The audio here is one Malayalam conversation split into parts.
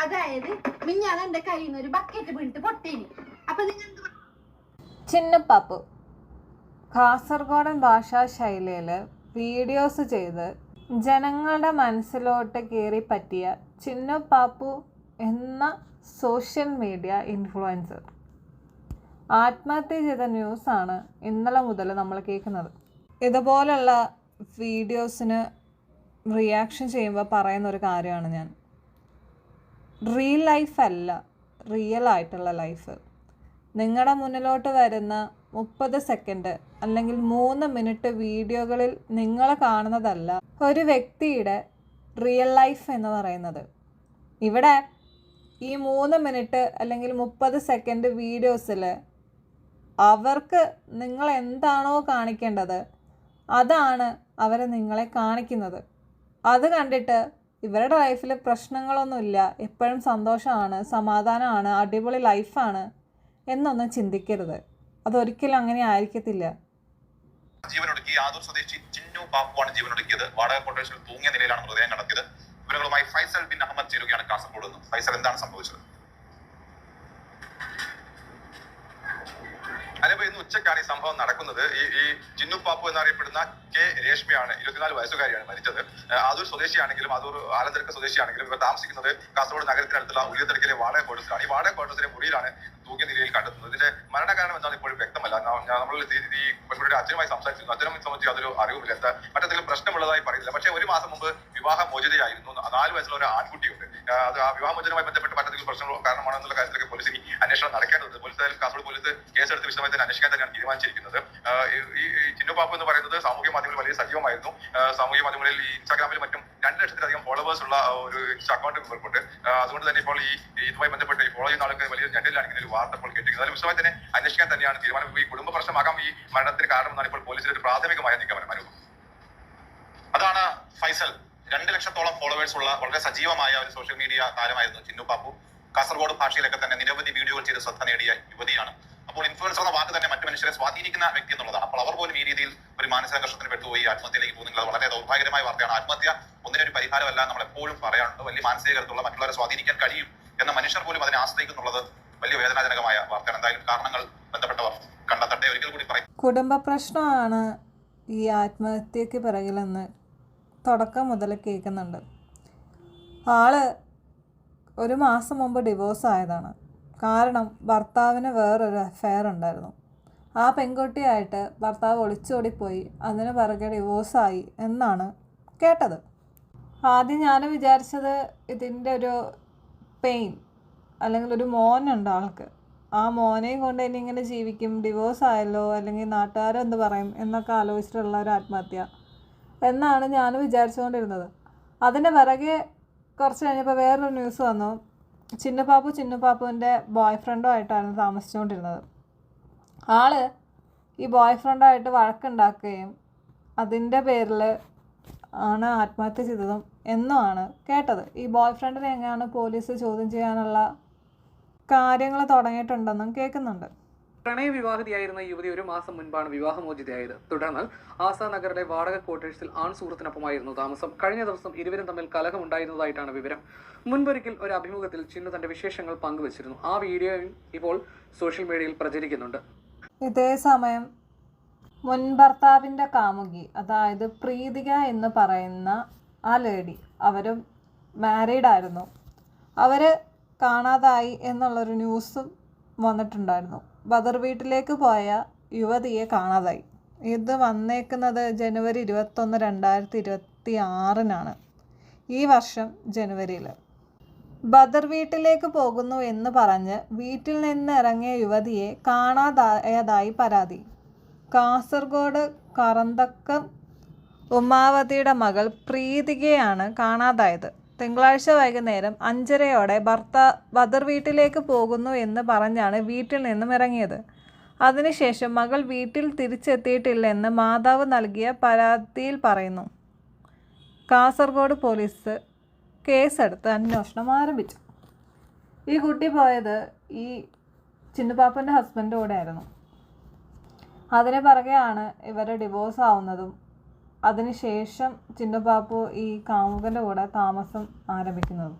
അതായത് മിഞ്ഞാണ് എന്റെ കയ്യിൽ നിന്ന് ഒരു ബക്കറ്റ് വീണിട്ട് പൊട്ടീനി. അപ്പൊ നിങ്ങൾ ചിന്നപ്പാപ്പു കാസർഗോഡൻ ഭാഷാ ശൈലിയിൽ വീഡിയോസ് ചെയ്ത് ജനങ്ങളുടെ മനസ്സിലോട്ട് കയറി പറ്റിയ ചിന്നപ്പാപ്പു എന്ന സോഷ്യൽ മീഡിയ ഇൻഫ്ലുവൻസർ ആത്മഹത്യ ചെയ്ത ന്യൂസാണ് ഇന്നലെ മുതൽ നമ്മൾ കേൾക്കുന്നത്. ഇതുപോലുള്ള വീഡിയോസിന് റിയാക്ഷൻ ചെയ്യുമ്പോൾ പറയുന്ന ഒരു കാര്യമാണ് ഞാൻ. റിയൽ ലൈഫ് അല്ല റിയൽ ആയിട്ടുള്ള ലൈഫ് നിങ്ങളുടെ മുന്നിലോട്ട് വരുന്ന മുപ്പത് സെക്കൻഡ് അല്ലെങ്കിൽ മൂന്ന് മിനിറ്റ് വീഡിയോകളിൽ നിങ്ങൾ കാണുന്നതല്ല ഒരു വ്യക്തിയുടെ റിയൽ ലൈഫ് എന്ന് പറയുന്നത്. ഇവിടെ ഈ മൂന്ന് മിനിറ്റ് അല്ലെങ്കിൽ മുപ്പത് സെക്കൻഡ് വീഡിയോസിൽ അവർക്ക് നിങ്ങൾ എന്താണോ കാണിക്കേണ്ടത് അതാണ് അവർ നിങ്ങളെ കാണിക്കുന്നത്. അത് കണ്ടിട്ട് ഇവരുടെ ലൈഫിൽ പ്രശ്നങ്ങളൊന്നുമില്ല. എപ്പോഴും സന്തോഷമാണ് സമാധാനമാണ് അടിപൊളി ലൈഫാണ് എന്നൊന്നും ചിന്തിക്കരുത്. അതൊരിക്കലും അങ്ങനെ ആയിരിക്കത്തില്ല. ജീവനൊടുക്കി ആദൂർ സ്വദേശി ചിന്നു ബാപ്പുവാണ് ജീവനൊടുക്കിയത്. വാടക കോട്ടേഴ്സിൽ തൂങ്ങിയ നിലയിലാണ് മൃതദേഹം കണ്ടെത്തിയത്. ഇവരുമായി ഫൈസൽ ബിൻ അഹമ്മദ് ചേരുകയാണ് കാസർഗോഡ് ഫൈസൽ എന്താണ് സംഭവിച്ചത്? ഉച്ചക്കാണ് ഈ സംഭവം നടക്കുന്നത്. ഈ ഈ ചിന്നു പാപ്പു എന്നറിയപ്പെടുന്ന കെ രേഷ്മയാണ് ഇരുപത്തിനാല് വയസ്സുകാരിയാണ് മരിച്ചത്. അതൊരു സ്വദേശിയാണെങ്കിലും അതൊരു ആലന്തരക്ക സ്വദേശിയാണെങ്കിലും ഇവർ താമസിക്കുന്നത് കാസർഗോഡ് നഗരത്തിനടുത്തുള്ള ഉയർത്തിടക്കിലെ വാടക ക്വാർട്ടേഴ്സിലാണ് ഈ വാടക ക്വാർട്ടേഴ്സിലെ മുറിയിലാണ് തൂങ്ങിയ നിലയിൽ കണ്ടെത്തുന്നത്. ഇതിന്റെ മരണകാരണം എന്താണ് ഇപ്പോഴും വ്യക്തമല്ല. നമ്മൾ ഈ പെൺകുട്ടിയുടെ അച്ഛനുമായി സംസാരിച്ചിരുന്നു. അച്ഛനെ സംബന്ധിച്ച് അതൊരു അറിവുമില്ല. മറ്റെന്തെങ്കിലും പ്രശ്നമുള്ളതായി പറയുന്നില്ല. പക്ഷേ ഒരു മാസം മുമ്പ് വിവാഹ മോചിതയായിരുന്നു നാല് വയസ്സുള്ള ഒരു ആൺകുട്ടിയുണ്ട്. അത് ആ വിവാഹമോചനവുമായി ബന്ധപ്പെട്ട് മറ്റെന്തെങ്കിലും പ്രശ്നങ്ങളോ കാരണമാണെന്നുള്ള കാര്യത്തിലൊക്കെ പോലീസ് ഇനി അന്വേഷണം നടക്കേണ്ടത് പോലീസ് കാസർഗോഡ് പോലീസ് കേസെടുത്ത് വിശദമായി തന്നെ അന്വേഷിക്കാൻ തന്നെയാണ് തീരുമാനിച്ചിരിക്കുന്നത്. ഈ- ചിന്നുപാപ്പു എന്ന് പറയുന്നത് സാമൂഹ്യ മാധ്യമങ്ങളിൽ വലിയ സജീവമായിരുന്നു. സാമൂഹ്യ മാധ്യമങ്ങളിൽ ഈ ഇൻസ്റ്റാഗ്രാമിൽ മറ്റും രണ്ട് ലക്ഷത്തിലധികം ഫോളോവേഴ്സ് ഉള്ള ഒരു അക്കൗണ്ട് ഇവർക്കുണ്ട് അതുകൊണ്ട് തന്നെ ഇപ്പോൾ ഈ ഇതുമായി ബന്ധപ്പെട്ട് ഫോളോ ചെയ്യുന്ന ആൾക്ക് വലിയ ഞെട്ടിലാണ് ഇങ്ങനെ ഒരു വാർത്ത ഇപ്പോൾ കേട്ടിരിക്കുന്നത്. അതിൽ വിശദമായി തന്നെ അന്വേഷിക്കാൻ തന്നെയാണ് തീരുമാനം. ഈ കുടുംബ പ്രശ്നമാകാം ഈ മരണത്തിന് കാരണമെന്നാണ് ഇപ്പോൾ പോലീസിന്റെ ഒരു പ്രാഥമികമായ നിഗമനം. അനുഭവം അതാണ് ഫൈസൽ. രണ്ട് ലക്ഷത്തോളം ഫോളോവേഴ്സ് ഉള്ള വളരെ സജീവമായ ഒരു സോഷ്യൽ മീഡിയ താരമായിരുന്നു ചിന്നു പാപ്പു. കാസർഗോഡ് ഭാഷയിലൊക്കെ തന്നെ നിരവധി വീഡിയോകൾ ചെയ്ത് ശ്രദ്ധ നേടിയ യുവതിയാണ്. അപ്പോൾ ഇൻഫ്ലുവൻസർ എന്ന വാക്ക് തന്നെ മറ്റു മനുഷ്യരെ സ്വാധീനിക്കുന്ന വ്യക്തി എന്നുള്ളതാണ്. അപ്പോൾ അവർ പോലും ഈ രീതിയിൽ ഒരു മാനസിക സംഘർഷത്തിന് പെട്ടുപോയി ആത്മഹത്യയിലേക്ക് പോകുന്നത് വളരെ ദൗർഭാഗ്യകരമായ വാർത്തയാണ്. ആത്മഹത്യ ഒന്നിനൊരു പരിഹാരമല്ല നമ്മൾ എപ്പോഴും പറയാറുണ്ട്. വലിയ മാനസിക കരുത്തുള്ള മറ്റുള്ളവരെ സ്വാധീനിക്കാൻ കഴിയും എന്ന മനുഷ്യർ പോലും അതിനെ ആശ്രയിക്കുന്നുള്ളത് വലിയ വേദനാജനകമായ വാർത്തയാണ്. എന്തായാലും കാരണങ്ങൾ ബന്ധപ്പെട്ടവർ കണ്ടെത്തട്ടെ. ഒരിക്കൽ കൂടി പറയും. കുടുംബ പ്രശ്നമാണ് ഈ ആത്മഹത്യക്ക് പിറകിലെന്ന് തുടക്കം മുതൽ കേൾക്കുന്നുണ്ട്. ആൾ ഒരു മാസം മുമ്പ് ഡിവോഴ്സ് ആയതാണ്. കാരണം ഭർത്താവിന് വേറൊരു അഫെയർ ഉണ്ടായിരുന്നു. ആ പെൺകുട്ടിയായിട്ട് ഭർത്താവ് ഒളിച്ചോടിപ്പോയി. അതിന് പിറകെ ഡിവോഴ്സായി എന്നാണ് കേട്ടത്. ആദ്യം ഞാൻ വിചാരിച്ചത് ഇതിന്റെ ഒരു പെയിൻ അല്ലെങ്കിൽ ഒരു മോനുണ്ട് ആൾക്ക്. ആ മോനെയും കൊണ്ട് ഇനി ഇങ്ങനെ ജീവിക്കും ഡിവോഴ്സ് ആയല്ലോ അല്ലെങ്കിൽ നാട്ടുകാരെന്ത് പറയും എന്നൊക്കെ ആലോചിച്ചിട്ടുള്ള ഒരു ആത്മഹത്യ. എന്നാണ് ഞാൻ വിചാരിച്ചുകൊണ്ടിരുന്നത്. അതിന്റെ പിറകെ കുറച്ച് കഴിഞ്ഞപ്പോൾ വേറൊരു ന്യൂസ് വന്നു. ചിന്നപ്പാപ്പു ചിന്നപ്പാപ്പുവിന്റെ ബോയ് ഫ്രണ്ടുമായിട്ടായിരുന്നു താമസിച്ചുകൊണ്ടിരുന്നത്. ആൾ ഈ ബോയ് ഫ്രണ്ടായിട്ട് വഴക്കുണ്ടാക്കുകയും അതിന്റെ പേരിൽ ആണ് ആത്മഹത്യ ചെയ്തതും എന്നുമാണ് കേട്ടത്. ഈ ബോയ് ഫ്രണ്ടിനെ എങ്ങനെയാണ് പോലീസ് ചോദ്യം ചെയ്യാനുള്ള കാര്യങ്ങൾ തുടങ്ങിയിട്ടുണ്ടെന്നും കേൾക്കുന്നുണ്ട്. പ്രണയവിവാഹിതയായിരുന്ന യുവതി ഒരു മാസം മുൻപാണ് വിവാഹമോചിതയായത്. തുടർന്ന് ആസാ നഗറിലെ വാടക ക്വാർട്ടേഴ്സിൽ ആൺ സുഹൃത്തിനൊപ്പമായിരുന്നു താമസം. കഴിഞ്ഞ ദിവസം ഇരുവരും തമ്മിൽ കലഹമുണ്ടായിരുന്നതായിട്ടാണ് വിവരം. മുൻപൊരിക്കൽ ഒരു അഭിമുഖത്തിൽ ചിന്നു തന്റെ വിശേഷങ്ങൾ പങ്കുവച്ചിരുന്നു. ആ വീഡിയോയും ഇപ്പോൾ സോഷ്യൽ മീഡിയയിൽ പ്രചരിക്കുന്നുണ്ട്. ഇതേ സമയം മുൻ ഭർത്താവിന്റെ കാമുകി അതായത് പ്രീതിക എന്ന് പറയുന്ന ആ ലേഡി അവരും മാരീഡ് ആയിരുന്നു. അവർ കാണാതായി എന്നുള്ളൊരു ന്യൂസും വന്നിട്ടുണ്ടായിരുന്നു. ബദർ വീട്ടിലേക്ക് പോയ യുവതിയെ കാണാതായി. ഇത് വന്നേക്കുന്നത് ജനുവരി ഇരുപത്തൊന്ന് രണ്ടായിരത്തി ഇരുപത്തി ആറിനാണ് ഈ വർഷം ജനുവരിയിൽ ബദർ വീട്ടിലേക്ക് പോകുന്നു എന്ന് പറഞ്ഞ് വീട്ടിൽ നിന്ന് ഇറങ്ങിയ യുവതിയെ കാണാതായതായി പരാതി. കാസർഗോഡ് കറന്തക്കം ഉമാവതിയുടെ മകൾ പ്രീതികയാണ് കാണാതായത്. തിങ്കളാഴ്ച വൈകുന്നേരം അഞ്ചരയോടെ ഭർത്താവ് ബദർ വീട്ടിലേക്ക് പോകുന്നു എന്ന് പറഞ്ഞാണ് വീട്ടിൽ നിന്നും ഇറങ്ങിയത്. അതിനുശേഷം മകൾ വീട്ടിൽ തിരിച്ചെത്തിയിട്ടില്ലെന്ന് മാതാവ് നൽകിയ പരാതിയിൽ പറയുന്നു. കാസർഗോഡ് പോലീസ് കേസെടുത്ത് അന്വേഷണം ആരംഭിച്ചു. ഈ കുട്ടി പോയത് ഈ ചിന്നുപാപ്പന്റെ ഹസ്ബൻഡ് കൂടെ ആയിരുന്നു അതിന് പിറകെയാണ് ഇവർ ഡിവോഴ്സ് ആവുന്നതും അതിനുശേഷം ചിന്നബാപ്പു ഈ കാമുകന്റെ കൂടെ താമസം ആരംഭിക്കുന്നത്.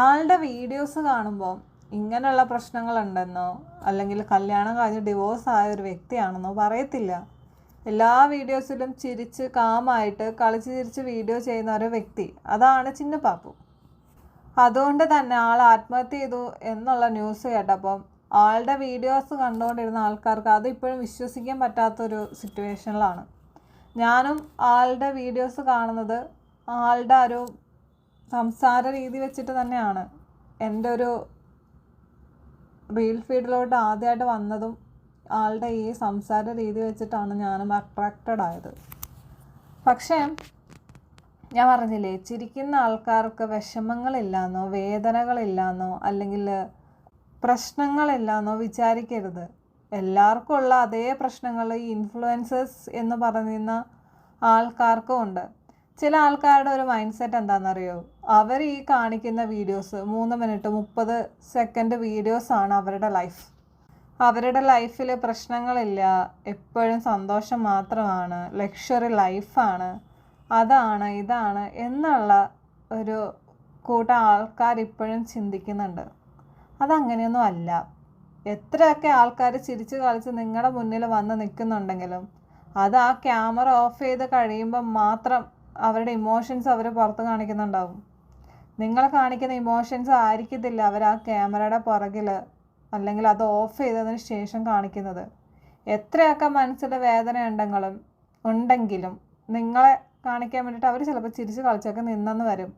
ആളുടെ വീഡിയോസ് കാണുമ്പോൾ ഇങ്ങനെയുള്ള പ്രശ്നങ്ങളുണ്ടെന്നോ അല്ലെങ്കിൽ കല്യാണം കഴിഞ്ഞ് ഡിവോഴ്സ് ആയ ഒരു വ്യക്തിയാണെന്നോ പറയത്തില്ല. എല്ലാ വീഡിയോസിലും ചിരിച്ച് കാമായിട്ട് കളിച്ച് ചിരിച്ച് വീഡിയോ ചെയ്യുന്ന ഒരു വ്യക്തി അതാണ് ചിന്നപ്പാപ്പു അതുകൊണ്ട് തന്നെ ആൾ ആത്മഹത്യ ചെയ്തു എന്നുള്ള ന്യൂസ് കേട്ടപ്പം ആളുടെ വീഡിയോസ് കണ്ടുകൊണ്ടിരുന്ന ആൾക്കാർക്ക് അത് ഇപ്പോഴും വിശ്വസിക്കാൻ പറ്റാത്തൊരു സിറ്റുവേഷനിലാണ് ഞാനും ആളുടെ വീഡിയോസ് കാണുന്നത് ആളുടെ ഒരു സംസാര രീതി വെച്ചിട്ട് തന്നെയാണ്. എന്റെ ഒരു റീൽ ഫീൽഡിലോട്ട് ആദ്യമായിട്ട് വന്നതും ആളുടെ ഈ സംസാര രീതി വെച്ചിട്ടാണ് ഞാനും അട്രാക്റ്റഡ് ആയത്. പക്ഷേ ഞാൻ പറഞ്ഞില്ലേ ചിരിക്കുന്ന ആൾക്കാർക്ക് വിഷമങ്ങളില്ലാന്നോ വേദനകളില്ലാന്നോ അല്ലെങ്കിൽ പ്രശ്നങ്ങളില്ലാന്നോ വിചാരിക്കരുത്. എല്ലാവർക്കും ഉള്ള അതേ പ്രശ്നങ്ങൾ ഈ ഇൻഫ്ലുവൻസേഴ്സ് എന്ന് പറയുന്ന ആൾക്കാർക്കും ഉണ്ട്. ചില ആൾക്കാരുടെ ഒരു മൈൻഡ് സെറ്റ് എന്താണെന്നറിയോ? അവർ ഈ കാണിക്കുന്ന വീഡിയോസ് മൂന്ന് മിനിറ്റ് മുപ്പത് സെക്കൻഡ് വീഡിയോസാണ് അവരുടെ ലൈഫ് അവരുടെ ലൈഫിൽ പ്രശ്നങ്ങളില്ല. എപ്പോഴും സന്തോഷം മാത്രമാണ്. ലക്ഷറി ലൈഫാണ് അതാണ് ഇതാണ് എന്നുള്ള ഒരു കൂട്ടം ആൾക്കാർ ഇപ്പോഴും ചിന്തിക്കുന്നുണ്ട്. അതങ്ങനെയൊന്നും അല്ല. എത്രയൊക്കെ ആൾക്കാർ ചിരിച്ചു കളിച്ച് നിങ്ങളുടെ മുന്നിൽ വന്ന് നിൽക്കുന്നുണ്ടെങ്കിലും അത് ആ ക്യാമറ ഓഫ് ചെയ്ത് കഴിയുമ്പം മാത്രം അവരുടെ ഇമോഷൻസ് അവർ പുറത്ത് കാണിക്കുന്നുണ്ടാവും. നിങ്ങൾ കാണിക്കുന്ന ഇമോഷൻസ് ആയിരിക്കത്തില്ല അവർ ആ ക്യാമറയുടെ പുറകിൽ അല്ലെങ്കിൽ അത് ഓഫ് ചെയ്തതിന് ശേഷം കാണിക്കുന്നത്. എത്രയൊക്കെ മനസ്സിൽ വേദന ഉണ്ടെങ്കിലും ഉണ്ടെങ്കിലും നിങ്ങളെ കാണിക്കാൻ വേണ്ടിയിട്ട് അവർ ചിലപ്പോൾ ചിരിച്ച് കളിച്ചൊക്കെ നിന്നെന്ന് വരും.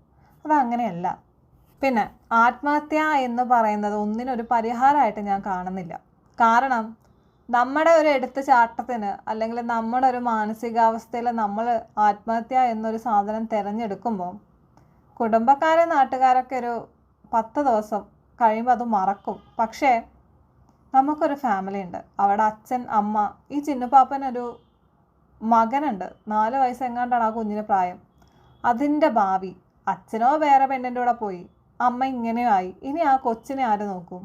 അതങ്ങനെയല്ല. പിന്നെ ആത്മഹത്യ എന്ന് പറയുന്നത് ഒന്നിനൊരു പരിഹാരമായിട്ട് ഞാൻ കാണുന്നില്ല. കാരണം നമ്മുടെ ഒരു എടുത്ത ചാട്ടത്തിന് അല്ലെങ്കിൽ നമ്മുടെ ഒരു മാനസികാവസ്ഥയിൽ നമ്മൾ ആത്മഹത്യ എന്നൊരു സാധനം തിരഞ്ഞെടുക്കുമ്പോൾ കുടുംബക്കാരെ നാട്ടുകാരൊക്കെ ഒരു പത്ത് ദിവസം കഴിയുമ്പോൾ അത് മറക്കും. പക്ഷേ നമുക്കൊരു ഫാമിലി ഉണ്ട്. അവിടെ അച്ഛൻ അമ്മ ഈ ചിന്നുപാപ്പനൊരു മകനുണ്ട്. നാല് വയസ്സെങ്ങാണ്ടാണ് ആ കുഞ്ഞിന് പ്രായം. അതിന്റെ ഭാവി അച്ഛനോ വേറെ പെണ്ണിന്റെ കൂടെ പോയി. അമ്മ ഇങ്ങനെ ആയി. ഇനി ആ കൊച്ചിനെ ആര് നോക്കും?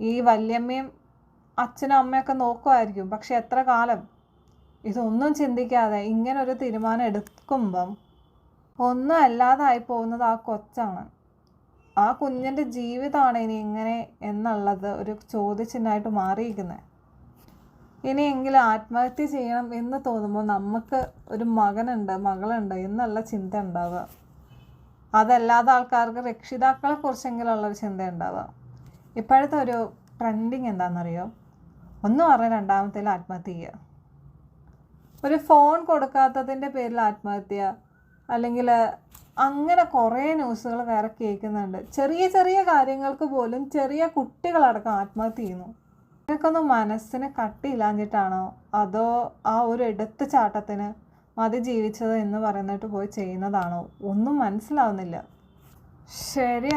ഈ വല്യമ്മയും അച്ഛനും അമ്മയൊക്കെ നോക്കുമായിരിക്കും. പക്ഷെ എത്ര കാലം? ഇതൊന്നും ചിന്തിക്കാതെ ഇങ്ങനെ ഒരു തീരുമാനം എടുക്കുമ്പം ഒന്നും അല്ലാതായി പോകുന്നത് ആ കൊച്ചാണ്. ആ കുഞ്ഞിന്റെ ജീവിതമാണ് ഇനി ഇങ്ങനെ എന്നുള്ളത് ഒരു ചോദ്യചിഹ്നമായിട്ട് മാറിയിരിക്കുന്നത്. ഇനിയെങ്കിലും ആത്മഹത്യ ചെയ്യണം എന്ന് തോന്നുമ്പോൾ നമുക്ക് ഒരു മകനുണ്ട് മകളുണ്ട് എന്നുള്ള ചിന്ത ഉണ്ടാവുക. അതല്ലാതെ ആൾക്കാർക്ക് രക്ഷിതാക്കളെ കുറിച്ചെങ്കിലുള്ളൊരു ചിന്ത ഉണ്ടാവുക ഇപ്പോഴത്തെ ഒരു ട്രെൻഡിങ് എന്താണെന്നറിയോ ഒന്ന് പറഞ്ഞ രണ്ടാമത്തേൽ ആത്മഹത്യ ചെയ്യുക ഒരു ഫോൺ കൊടുക്കാത്തതിന്റെ പേരിൽ ആത്മഹത്യ അല്ലെങ്കിൽ അങ്ങനെ കുറേ ന്യൂസുകൾ വേറെ കേൾക്കുന്നുണ്ട്. ചെറിയ ചെറിയ കാര്യങ്ങൾക്ക് പോലും ചെറിയ കുട്ടികളടക്കം ആത്മഹത്യ ചെയ്യുന്നു. നിനക്കൊന്നും മനസ്സിന് കട്ടിയില്ലാഞ്ഞിട്ടാണോ? അതോ ആ ഒരു എടുത്തു ചാട്ടത്തിന് മതി ജീവിച്ചത് എന്ന് പറയുന്നിട്ട് പോയി ചെയ്യുന്നതാണോ? ഒന്നും മനസ്സിലാവുന്നില്ല. ശരി